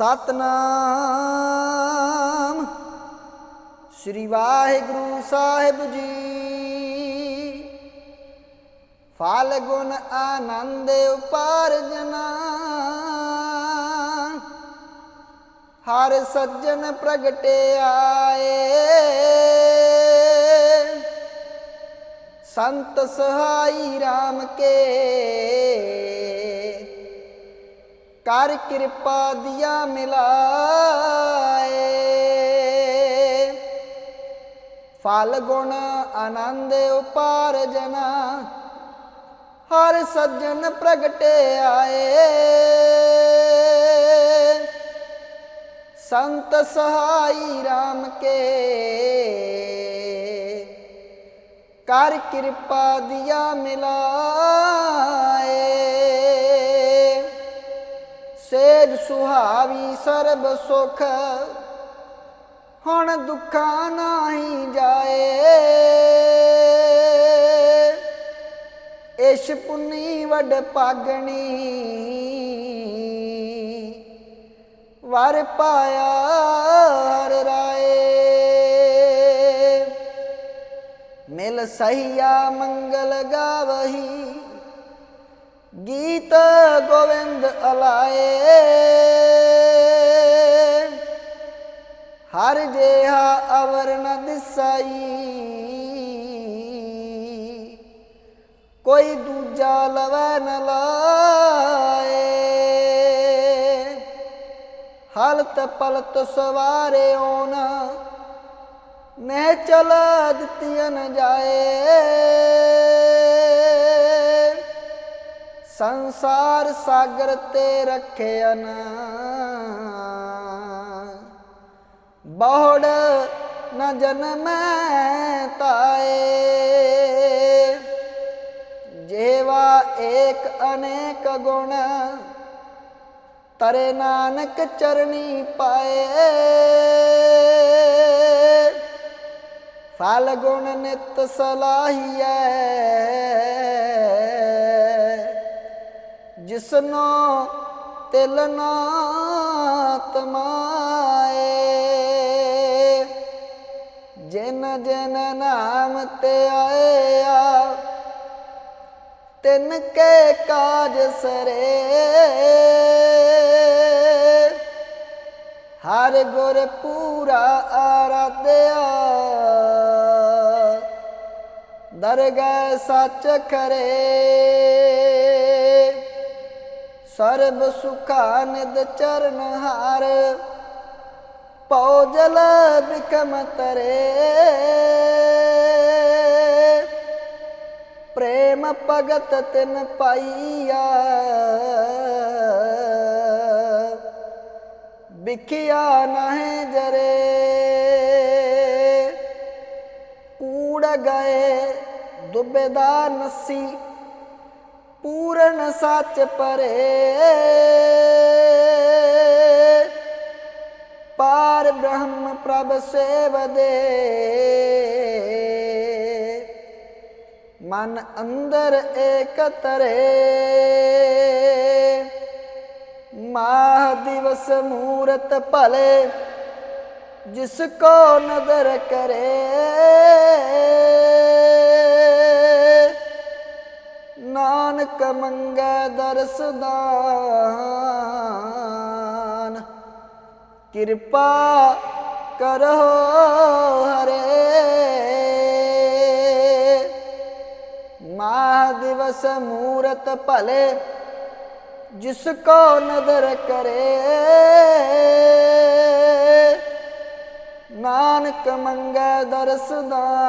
ਸਤਨਾਮ। ਸ੍ਰੀ ਵਾਹਿਗੁਰੂ ਸਾਹਿਬ ਜੀ। ਫਾਲਗੁਣ ਆਨੰਦ ਉਪਾਰਜਨਾ ਹਰ ਸੱਜਣ ਪ੍ਰਗਟੇ ਆਏ। ਸੰਤ ਸਹਾਈ RAM ਕੇ। ਕਰ ਕਿਰਪਾ ਦਿਆ ਮਿਲਾਏ। ਫਲ ਗੁਣ ਆਨੰਦ ਉਪਾਰਜਨਾ ਹਰ ਸੱਜਣ ਪ੍ਰਗਟੇ ਆਏ। ਸੰਤ ਸਹਾਈ RAM ਕੇ, ਕਰ ਕਿਰਪਾ ਦਿਆ ਮਿਲਾਏ। ਸੇਜ ਸੁਹਾਵੀ ਸਰਬ ਸੁਖ, ਹੁਣ ਦੁੱਖਾਂ ਨਾਹੀ ਜਾਏ। ਇਸ਼ ਪੁੰਨੀ ਵੱਡ ਪਾਗਣੀ ਵਰ ਪਾਇਆ ਹਰ ਰਾਏ। ਮਿਲ ਸਹੀਆ ਮੰਗਲ ਗਾਵਹੀ ਗੀਤ ਗੋਵਿੰਦ ਅਲਾਏ ਹਰ ਜਿਹਾ ਅਵਰ ਨ ਦਿਸਾਈ ਕੋਈ ਦੂਜਾ ਲਵੈ ਨ ਲਾਏ ਹਲਤ ਪਲਤ ਸਵਾਰੇ ਓਨਾ ਨੇ ਚਲਾ ਦਿੱਤੀਆਂ ਨ ਜਾਏ ਸੰਸਾਰ ਸਾਗਰ ਤੇ ਰੱਖਿਆ ਬਹੁੜ ਨ ਜਨਮੈ ਤਾਏ। ਜੇਵਾ ਏਕ ਅਨੇਕ ਗੁਣ, ਤਰੇ ਨਾਨਕ ਚਰਣੀ ਪਾਏ। ਫਲ ਗੁਣ ਨਿਤ ਸਲਾਹੀਐ ਜਿਸਨੋ ਤਿਲ ਨਾ ਤਮਾਏ ਜਿਨ ਜਿਨ ਨਾਮ ਤੇ ਆਇਆ, ਤਿਨ ਕੇ ਕਾਜ ਸਰੇ। ਹਰ ਗੁਰ ਪੂਰਾ ਆਰਾਧਿਆ, ਦਰਗਹਿ ਸੱਚ ਕਰੇ ਸਰਬ ਸੁਖਾ ਨਿਦ ਚਰਨ ਹਾਰ, ਪਉ ਜਲ ਬਿਕਮ ਤਰੇ। ਪ੍ਰੇਮ ਭਗਤ ਤਿਨ ਪਾਈਆ, ਵਿਖਿਆ ਨਹਿ ਜਰੇ। ਕੂੜ ਗਏ ਦੁਬੇਦਾ ਨਸੀ ਪੂਰਨ ਸੱਚ ਪਰੇ। ਪਾਰ ਬ੍ਰਹਮ ਪ੍ਰਭ ਸੇਵਦੇ। ਮਨ ਅੰਦਰ ਏਕ ਤਰੇ ਮਾਹ ਦਿਵਸ ਮੂਰਤ ਭਲੇ, ਜਿਸ ਕੋ ਨਦਰ ਕਰੇ। ਨਾਨਕ ਮੰਗੈ ਦਰਸਦਾਨ ਕਿਰਪਾ ਕਰੋ ਹਰੇ। ਮਾ ਦਿਵਸ ਮੂਰਤ ਭਲੇ, ਜਿਸ ਕੋ ਨਦਰ ਕਰੇ। ਨਾਨਕ ਮੰਗੈ ਦਰਸਦਾਨ